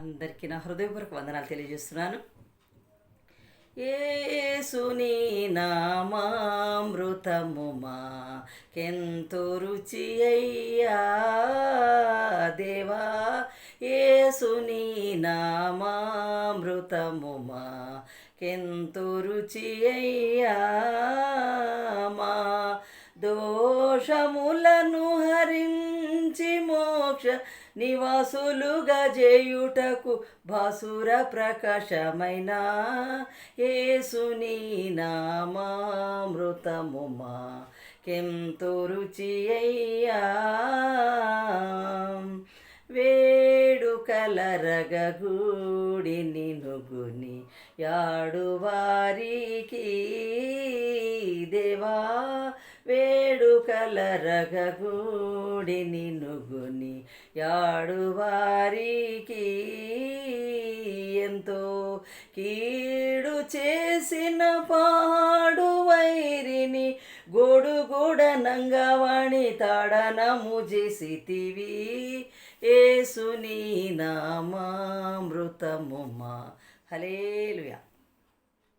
అందరికీ నా హృదయపూర్వక వందనాలు తెలియజేస్తున్నాను. ఏసుని నామామృతము మా కెంతో రుచి అయ్యా దేవా ఏసుని నామామృతము మా కెంతో రుచి అయ్యా మా దోషములను హరిం నివాసులుగా చేయుటకు భాసుర ప్రకాశమైన. ఏసుని నామామృతముమా కెంతో రుచి అయ్యా. వేడుకల రగగూడి నినుగుని యాడువారికి దేవా వేడుకల రగగూడి నినుగుని యాడువారికి ఎంతో కీడు చేసిన పాడు వైరిని గోడుగూడ నంగవాణి తాడనము చేసితివి. ఏసుని నామామృతము మా. హలేలుయా